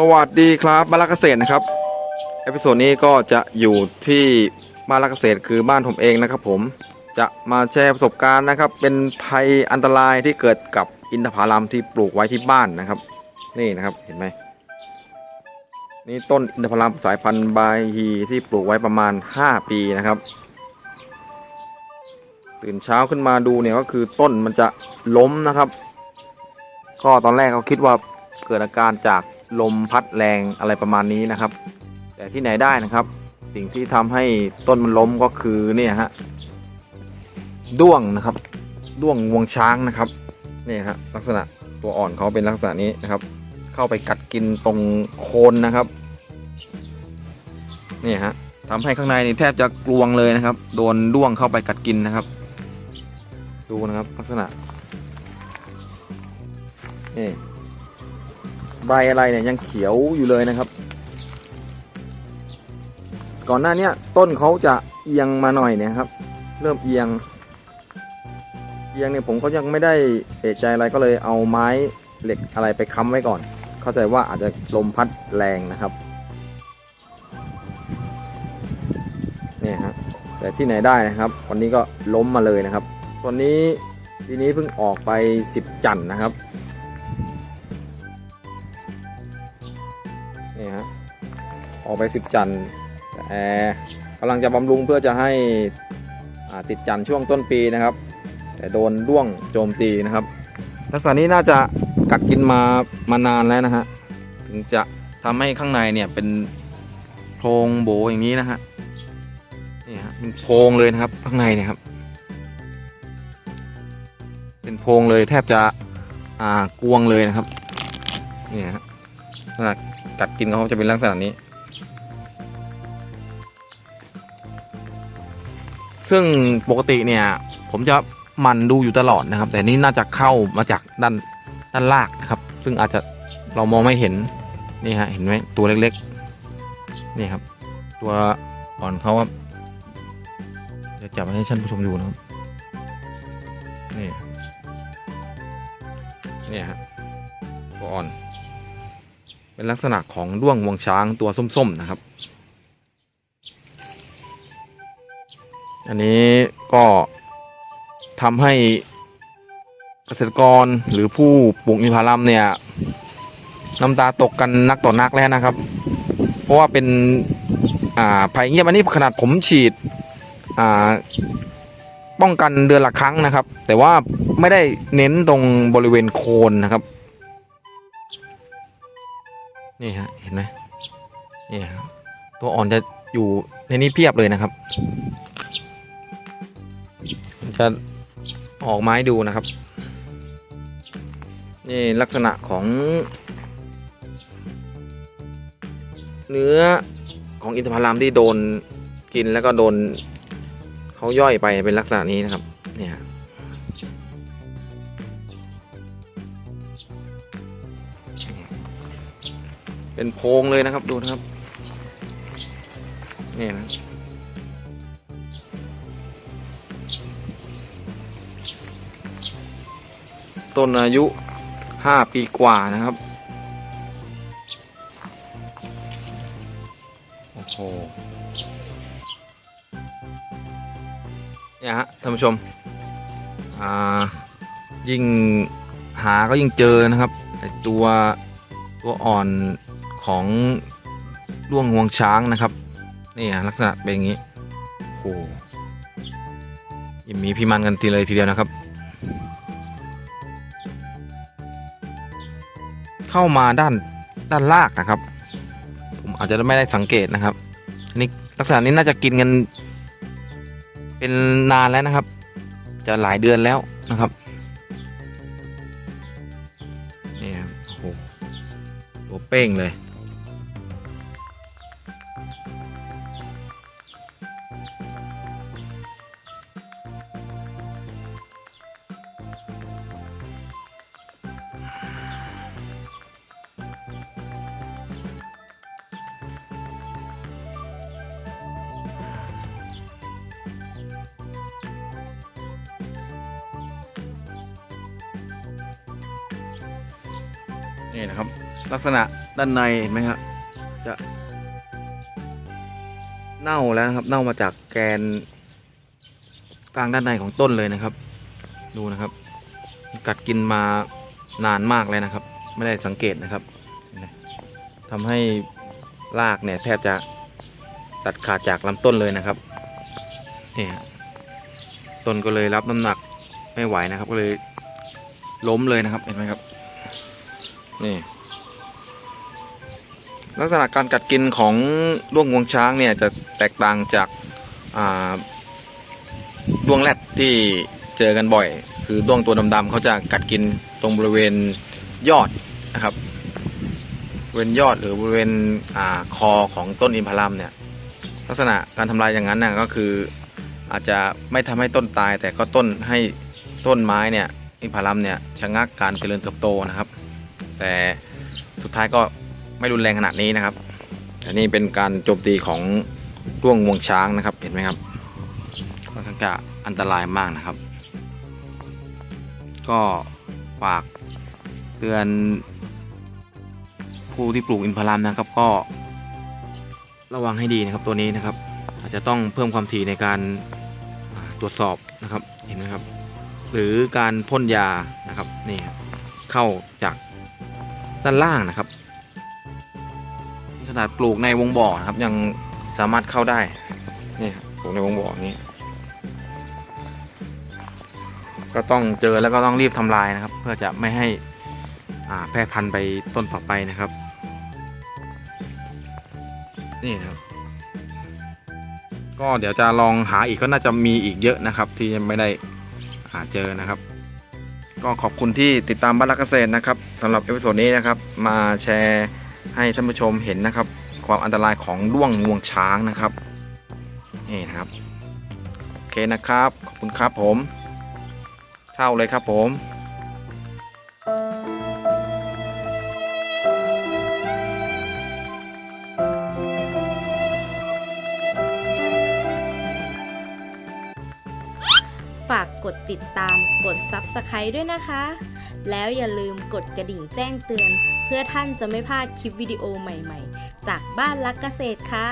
สวัสดีครับบ้านรักเกษตรนะครับเอพิโซดนี้ก็จะอยู่ที่บ้านรักเกษตรคือบ้านผมเองนะครับ ผมจะมาแชร์ประสบการณ์นะครับ เป็นภัยอันตรายที่เกิดกับอินทผลัมที่ปลูกไว้ที่บ้านนะครับ นี่นะครับเห็นไหมนี่ต้นอินทผลัมสายพันธุ์บายฮีที่ปลูกไว้ประมาณ 5 ปีนะครับ ตื่นเช้าขึ้นมาดูเนี่ยก็คือต้นมันจะล้มนะครับ ก็ตอนแรกเขาคิดว่าเกิดอาการจาก ลมพัดแรงอะไรประมาณนี้นะครับ แต่ที่ไหนได้นะครับ สิ่งที่ทำให้ต้นมันล้มก็คือเนี่ยฮะด้วงนะครับ ด้วงงวงช้างนะครับนี่ฮะลักษณะตัวอ่อนเขาเป็นลักษณะนี้นะครับ เข้าไปกัดกินตรงโคนนะครับนี่ฮะทำให้ข้างในนี่แทบจะกลวงเลยนะครับ โดนด้วงเข้าไปกัดกินนะครับ ดูนะครับลักษณะนี่ ใบอะไรเนี่ยยังเขียวอยู่เลยนะครับ ก่อนหน้านี้ต้นเขาจะเอียงมาหน่อยเนี่ยครับ เริ่มเอียง เอียงเนี่ยผมก็ยังไม่ได้เอะใจอะไรก็เลยเอาไม้เหล็กอะไรไปค้ำไว้ก่อน เข้าใจว่าอาจจะลมพัดแรงนะครับเนี่ยฮะแต่ที่ไหนได้นะครับ วันนี้ก็ล้มมาเลยนะครับตัวนี้ปีนี้เพิ่งออกไป 10 จันทร์นะครับ นี่ฮะออกไป10จันทร์แต่กำลังจะบำรุงเพื่อจะให้ติดจันทร์ช่วงต้นปีนะครับ แต่โดนด้วงโจมตีนะครับลักษณะนี้น่าจะกัดกินมามานานแล้วนะฮะถึงจะทำให้ข้างในเนี่ยเป็นโพรงโบอย่างนี้นะฮะนี่ฮะเป็นโพรงเลยนะครับข้างในเนี่ยครับ เป็นโพรงเลยแทบจะอ่ากวงเลยนะครับนี่ฮะ ษณะกัดกินเขาจะเป็นลักษณะนี้ ซึ่งปกติเนี่ย ผมจะมันดูอยู่ตลอดนะครับ แต่นี่น่าจะเข้ามาจากด้านด้านลากนะครับ ซึ่งอาจจะเรามองไม่เห็นนี่ฮะเห็นไหมตัวเล็กๆนี่ครับ ตัวอ่อนเขาครับจะจับให้ท่านผู้ชมดูนะครับนี่นี่ฮะตัวอ่อน เป็นลักษณะของด้วงงวงช้างตัวส้ม ๆ นะครับ อันนี้ก็ทำให้เกษตรกรหรือผู้ปลูกอินทผลัมเนี่ยน้ำตาตกกันนักต่อนักแล้วนะครับ เพราะว่าเป็นอ่าภัยเงียบอันนี้ขนาดผมฉีดอ่าป้องกันเดือนละครั้งนะครับ แต่ว่าไม่ได้เน้นตรงบริเวณโคนนะครับ นี่ฮะเห็นไหมนี่ฮะตัวอ่อนจะอยู่ในนี้เพียบเลยนะครับ จะออกไม้ดูนะครับ นี่ลักษณะของ เนื้อของอินทผลัมที่โดนกินแล้วก็โดนเขาย่อยไปเป็นลักษณะนี้นะครับ เนี่ย เป็นโพงเลยนะครับดูนะครับนี่นะต้นอายุ 5 ปีกว่านะครับ โอ้โหเนี่ยฮะท่านผู้ชม อ่า ยิ่งหาก็ยิ่งเจอนะครับ ตัวตัวอ่อน ของด้วงงวงช้างนะครับนี่ฮะลักษณะเป็นอย่างนี้โอ้ยิ่มีพี่มันกันทีเลยทีเดียวนะครับ เข้ามาด้านด้านลากนะครับ ผมอาจจะไม่ได้สังเกตนะครับอันนี้ลักษณะนี้น่าจะกินกันเป็นนานแล้วนะครับ จะหลายเดือนแล้วนะครับนี่ครับโอ้โหตัวเป้งเลย นี่นะครับ ลักษณะด้านในเห็นไหมครับจะ เน่าแล้วนะครับ เน่ามาจากแกนกลางด้านในของต้นเลยนะครับ ดูนะครับ กัดกินมานานมากเลยนะครับ ไม่ได้สังเกตนะครับเห็นไหมทำให้รากเนี่ยแทบจะตัดขาดจากลำต้นเลยนะครับนี่ต้นก็เลยรับน้ำหนักไม่ไหวนะครับ ก็เลยล้มเลยนะครับเห็นไหมครับ นี่ลักษณะการกัดกินของด้วงงวงช้างเนี่ยจะแตกต่างจากด้วงแรดที่เจอกันบ่อย คือด้วงตัวดำๆเขาจะกัดกินตรงบริเวณยอดนะครับบริเวณยอดหรือบริเวณอคอของต้นอินทผลัมเนี่ยลักษณะการทำลายอย่างนั้นนะก็คืออาจจะไม่ทำให้ต้นตายแต่ก็ต้นให้ต้นไม้เนี่ยอินทผลัมเนี่ยชะงักการเจริญเติบโตนะครับ แต่สุดท้ายก็ไม่รุนแรงขนาดนี้นะครับ อันนี้เป็นการโจมตีของร่วงงวงช้างนะครับ เห็นไหมครับค่อนข้างจะอันตรายมากนะครับ ก็ฝากเตือนผู้ที่ปลูกอินทผลัมนะครับก็ระวังให้ดีนะครับตัวนี้นะครับ อาจจะต้องเพิ่มความถี่ในการตรวจสอบนะครับเห็นไหมครับ หรือการพ่นยานะครับนี่เข้าจาก ด้านล่างนะครับ ขนาดปลูกในวงบ่อนะครับ ยังสามารถเข้าได้นี่ครับปลูกในวงบ่อนี้ ก็ต้องเจอแล้วก็ต้องรีบทำลายนะครับ เพื่อจะไม่ให้อ่าแพร่พันธุ์ไปต้นต่อไปนะครับ นี่นะครับ ก็เดี๋ยวจะลองหาอีกก็น่าจะมีอีกเยอะนะครับ ที่ยังไม่ได้หาเจอนะครับ ก็ขอบคุณที่ติดตามบ้านรักเกษตรนะครับสำหรับเอพิโซดนี้นะครับ มาแชร์ให้ท่านผู้ชมเห็นนะครับ ความอันตรายของร่วงงวงช้างนะครับนี่นะครับโอเคนะครับ ขอบคุณครับผม เท่าเลยครับผม กดติดตาม กด Subscribe ด้วยนะคะ แล้วอย่าลืมกดกระดิ่งแจ้งเตือน เพื่อท่านจะไม่พลาดคลิปวิดีโอใหม่ๆ จากบ้านรักเกษตรค่ะ